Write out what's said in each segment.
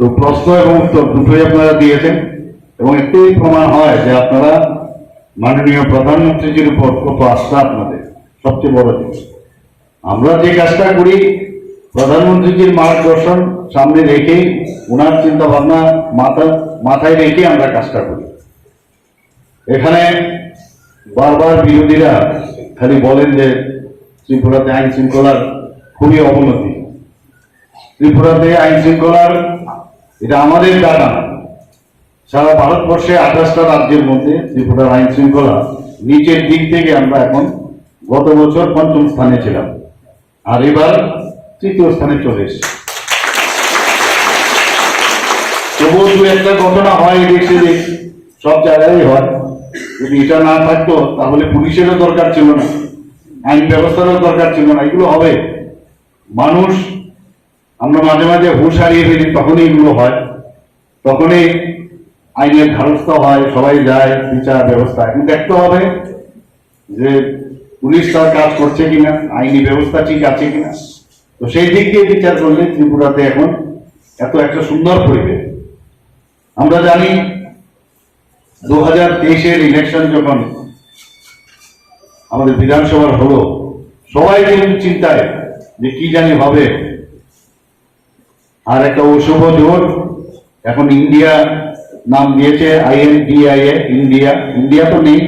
তো প্রশ্ন এবং উত্তর দুটোই আপনারা দিয়েছেন এবং একটুই প্রমাণ হয় যে আপনারা মাননীয় প্রধানমন্ত্রীজির উপর কত আস্থা আপনাদের, সবচেয়ে বড় জিনিস। আমরা যে কাজটা করি, প্রধানমন্ত্রীজির মার্গদর্শন সামনে রেখে ওনার চিন্তাভাবনা মাথা, মাথায় রেখে আমরা কাজটা করি। এখানে বারবার বিরোধীরা খালি বলেন যে ত্রিপুরাতে আইন শৃঙ্খলার খুবই অবনতি। ত্রিপুরাতে আইন শৃঙ্খলার এটা আমাদের ডাটা সারা ভারতবর্ষে আঠাশটা রাজ্যের মধ্যে ত্রিপুরার আইন শৃঙ্খলা নিচের দিক থেকে আমরা এখন গত বছর পঞ্চম স্থানে ছিলাম। আর এবার তৃতীয় স্থানে চলে এসেছি। তবুও দু একটা ঘটনা হয় দেখছি যে সব জায়গায় হয়। যদি এটা না থাকতো, তাহলে পুলিশেরও দরকার ছিল না, আইন ব্যবস্থারও দরকার ছিল না, এগুলো হবে। মানুষ আমরা মাঝে মাঝে হুঁশ হারিয়ে ফেলি, তখনই এগুলো হয়। তখনই আইনের ধারস্থ হয়, সবাই যায়, বিচার ব্যবস্থা। এখন দেখতে হবে যে পুলিশ তার কাজ করছে কিনা, আইনি ব্যবস্থা ঠিক আছে কিনা। তো সেই দিক দিয়ে বিচার করলে ত্রিপুরাতে এখন এত একটা সুন্দর পরিবেশ। আমরা জানি দু হাজার তেইশের ইলেকশন যখন আমাদের বিধানসভার হলো, সবাই কিন্তু চিন্তায় যে কি জানি হবে আর একটা অশুভ জোট এখন ইন্ডিয়া নাম দিয়েছে আইএনডিআইএ ইন্ডিয়া। ইন্ডিয়া তো নেই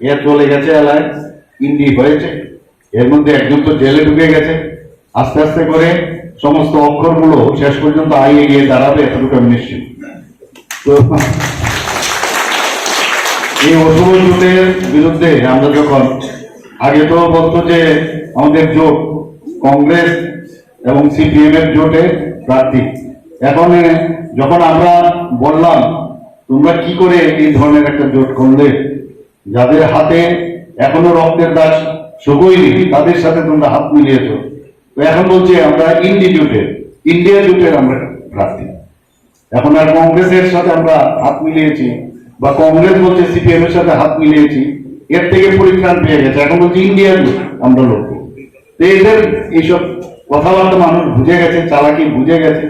এ চলে গেছে এলায় ইন্ডি হয়েছে। এর মধ্যে একজন তো জেলে ঢুকে গেছে। আস্তে আস্তে করে সমস্ত অক্ষরগুলো শেষ পর্যন্ত আইয়ে গিয়ে দাঁড়াবে এতটুকু আমি নিশ্চিত। তো, এই অশুভ জোটের বিরুদ্ধে আমরা যখন, আগে তো বলতো যে আমাদের জোট কংগ্রেস এবং সিপিএম এর জোটে প্রার্থী। এখন যখন আমরা বললাম, তোমরা কি করে এই ধরনের একটা জোট করলে যাদের হাতে এখনও রক্তের দাস শুকোয়নি তাদের সাথে তোমরা হাত মিলিয়েছো। তো এখন বলছে, আমরা ইন্ডি জোটের ইন্ডিয়া জোটের আমরা প্রার্থী। এখন আর কংগ্রেসের সাথে আমরা হাত মিলিয়েছি, বা কংগ্রেস বলছে সিপিএম এর সাথে হাত মিলিয়েছি, এর থেকে পরিত্রাণ পেয়ে গেছে। এখন বলছে ইন্ডিয়ার আমরা লড়বো তো এদের এইসব কথাবার্তা মানুষ বুঝে গেছে চালাকি বুঝে গেছে।